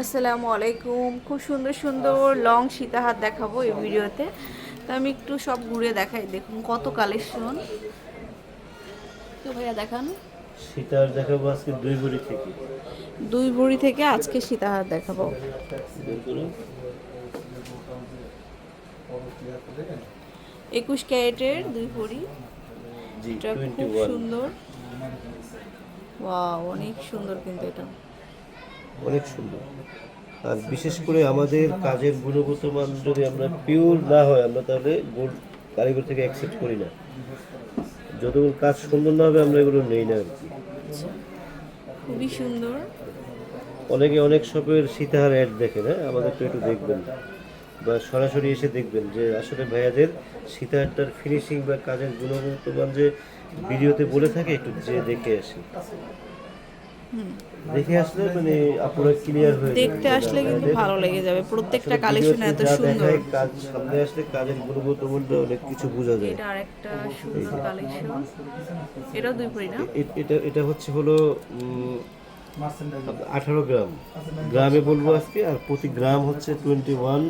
আসসালামু আলাইকুম। খুব সুন্দর সুন্দর লং সীতাহার দেখাবো এই ভিডিওতে। তো আমি একটু সব ঘুরে দেখাই দেখুন কত কালেকশন তো ভাইয়া দেখান। সীতার দেখাবো আজকে দুই বড়ি থেকে। দুই ভরি থেকে আজকে সীতাহার দেখাবো। একুশ ক্যারেটের দুই ভরি। জি এটা খুব সুন্দর। ওয়াও অনেক সুন্দর কিন্তু এটা। অনেক সুন্দর। আর বিশেষ করে আমাদের কাজের গুণগত মান যদি আমরা পিওর না হয় আমরা তাহলে গোল্ড কারিগর থেকে অ্যাকসেপ্ট করি না। যতক্ষণ কাজ সুন্দর না হবে আমরা এগুলো নেই না আর কি। খুবই সুন্দর। অনেকে অনেক শপের সীতাহার অ্যাড দেখে হ্যাঁ? আমাদের তো একটু দেখবেন। বা সরাসরি এসে দেখবেন যে আসলে ভাইয়াদের সীতাহারটার ফিনিশিং বা কাজের গুণগত মান যে ভিডিওতে বলে থাকে একটু যে দেখে আসি। দেখে আসলে মানে আপনারা ক্লিয়ার হয়ে দেখতে আসলে কিন্তু ভালো লেগে যাবে। প্রত্যেকটা কালেকশন এত সুন্দর। কাজ সামনে আসলে কাজের গুণগত মানটা অনেক কিছু বোঝা যায়। এটা আরেকটা সুন্দর কালেকশন এটাও দুই ভরি না? এটা এটা হচ্ছে হলো আঠারো গ্রাম। গ্রামে বলব আজকে আর প্রতি গ্রাম হচ্ছে টোয়েন্টি ওয়ান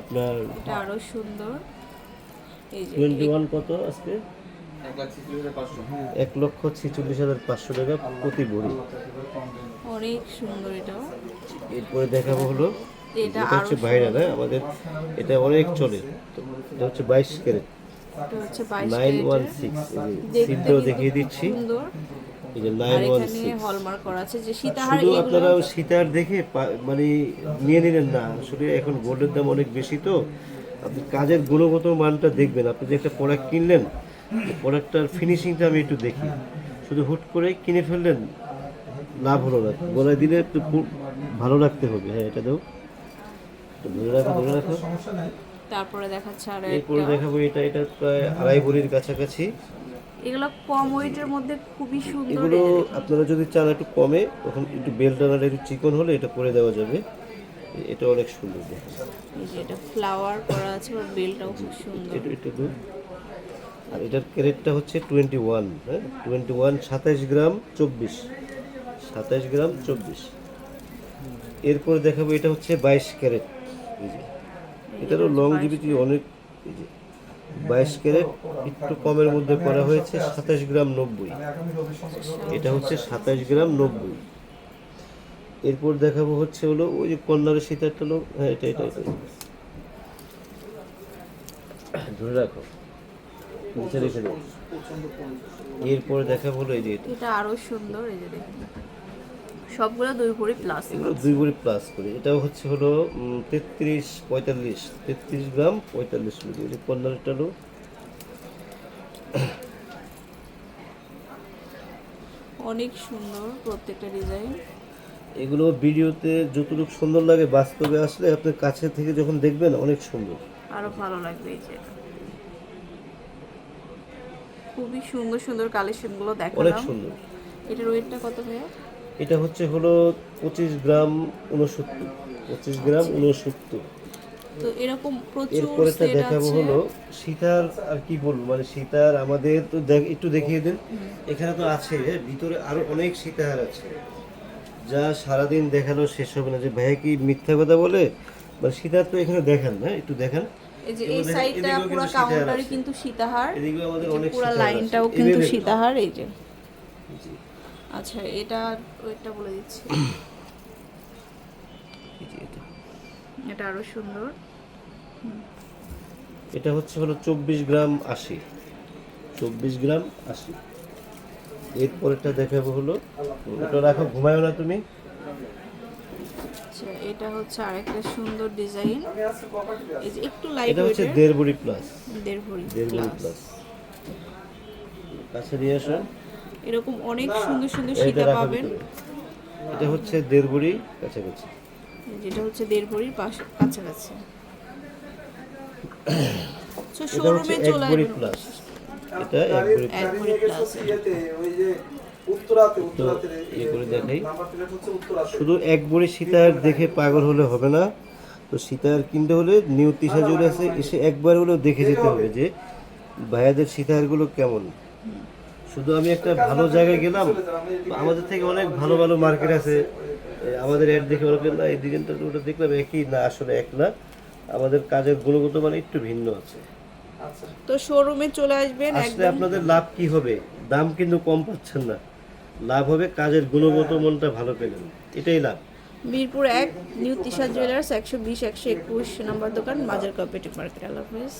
আপনার এটা আরও সুন্দর। টোয়েন্টি ওয়ান কত আজকে? এক লক্ষ ছেচল্লিশ হাজার পাঁচশো টাকা প্রতি ভরি অনেক সুন্দর এটাও এরপরে দেখাবো হলো এটা হচ্ছে ভাইরাল হ্যাঁ আমাদের এটা অনেক চলে। এটা হচ্ছে বাইশ ক্যারেট। এটা হচ্ছে বাইশ নাইন ওয়ান সিক্স সিলটাও দেখিয়ে দিচ্ছি। সুন্দর। এই যে নাইন ওয়ান সিক্স। শুধু এগুলো আপনারা সীতার দেখে পা- মানে নিয়ে নিলেন না। আসলে এখন গোল্ডের দাম অনেক বেশি তো আপনি কাজের গুণগত মানটা দেখবেন। আপনি যে একটা প্রোডাক্ট কিনলেন প্রোডাক্টটার ফিনিশিংটা আমি একটু দেখি। শুধু হুট করে কিনে ফেললেন লাভ হলো না। গলায় দিলে একটু খুব ভালো রাখতে হবে। হ্যাঁ এটা দাও। ধরে রাখো ধরে রাখো। তারপরে দেখাচ্ছে আর এরপরে দেখাবো এটা এটা প্রায় আড়াই ভরির কাছাকাছি। এগুলো কম ওয়েটের মধ্যে খুবই সুন্দর এগুলো। আপনারা যদি চান একটু কমে তখন একটু বেল টানাটা একটু চিকন হলে এটা করে দেওয়া যাবে। এটা অনেক সুন্দর দেখুন এটা ফ্লাওয়ার করা আছে বেলটাও খুব সুন্দর। এটা একটু দূর। আর এটার ক্যারেটটা হচ্ছে টোয়েন্টি ওয়ান হ্যাঁ? টোয়েন্টি ওয়ান সাতাইশ গ্রাম, চব্বিশ। সাতাইশ গ্রাম, চব্বিশ। এরপরে দেখাবো এটা হচ্ছে বাইশ ক্যারেট। এটারও লং জিবিটি অনেক বাইশ ক্যারেট একটু কমের মধ্যে করা হয়েছে, সাতাইশ গ্রাম নব্বই। এটা হচ্ছে সাতাইশ গ্রাম নব্বই। এরপর দেখাবো হচ্ছে হলো ওই যে কন্যার সীতারটা লোক হ্যাঁ এটা এটা এটা। ধরে রাখো। নিচে রেখে এরপরে দেখাবো হলো এই যে এটা। এটা আরও সুন্দর এই যে দেখুন। সবগুলো দুই ভরি প্লাস এগুলো দুই বড়ি প্লাস করে। এটাও হচ্ছে হলো তেত্রিশ পঁয়তাল্লিশ। তেত্রিশ গ্রাম পঁয়তাল্লিশ মিলি। এই যে কন্যারটা হলো অনেক সুন্দর প্রত্যেকটা ডিজাইন এগুলো ভিডিওতে যতটুকু সুন্দর লাগে বাস্তবে আসলে আপনার কাছে থেকে যখন দেখবেন অনেক সুন্দর। আরও ভালো লাগবে এই যে। খুবই সুন্দর সুন্দর কালেকশনগুলো অনেক সুন্দর। এটার ওয়েটটা কত ভাইয়া? এটা হচ্ছে হলো পঁচিশ গ্রাম উনসত্তর পঁচিশ গ্রাম উনসত্তর তো এরকম প্রচুর এরপরেটা দেখাবো হলো সীতার আর কি বলব মানে সীতার আমাদের তো দেখ একটু দেখিয়ে দিন। এখানে তো আছে হ্যাঁ, ভিতরে আরও অনেক সীতাহার আছে। যা সারাদিন দেখানো শেষ হবে না। যে ভাইয়া কি মিথ্যা কথা বলে? মানে সীতার তো এখানে দেখান না একটু দেখান। এই যে এই দেখেন, সাইডটা পুরো কিন্তু সীতাহার। কিন্তু পুরো লাইনটাও কিন্তু সীতাহার এই যে। আচ্ছা এটা বলে দিচ্ছি। এটা। এটা আরও সুন্দর। এটা হচ্ছে হলো চব্বিশ গ্রাম আশি। চব্বিশ গ্রাম আশি। এরপরেরটা দেখাবো হলো। ওটা রাখো ঘুমায়ো না তুমি। আচ্ছা এটা হচ্ছে আরেকটা সুন্দর ডিজাইন এই যে একটু লাইট এটা হচ্ছে ওয়েটের দেড় বড়ি প্লাস দেড় ভরি দেড় বড়ি প্লাস কাছে নিয়ে আসো এরকম অনেক সুন্দর সুন্দর সীতা পাবেন। এটা হচ্ছে দেড় বড়ি কাছাকাছি যেটা হচ্ছে দেড় ভরির পাশে কাছাকাছি। হচ্ছে শোরুমে এক চলে আসবেন প্লাস এটা এক বড়ি ভরি প্লাস ইয়ে করে দেখাই। শুধু এক বড়ি সীতার দেখে পাগল হলে হবে না। তো সীতার কিনতে হলে নিউ তিশা জুড়ে আছে এসে একবার হলেও দেখে যেতে হবে যে ভাইয়াদের সীতাহারগুলো কেমন। শুধু আমি একটা ভালো জায়গায় গেলাম তো আমাদের থেকে অনেক ভালো ভালো মার্কেট আছে। আমাদের অ্যাড দেখে বলবেন না এই ডিজাইনটা তো ওটা দেখলাম একই না আসলে এক না। আমাদের কাজের গুণগত মানে একটু ভিন্ন আছে। তো শোরুমে চলে আসবেন আসলে আপনাদের লাভ কি হবে? দাম কিন্তু কম পাচ্ছেন না। লাভ হবে কাজের গুণগত মনটা ভালো পেলেন। এটাই লাভ। মিরপুর এক নিউ তিশা জুয়েলার্স একশো বিশ একশো একুশ নম্বর দোকান বাজার কপেটিভ মার্কেট আল্লাহ হাফেজ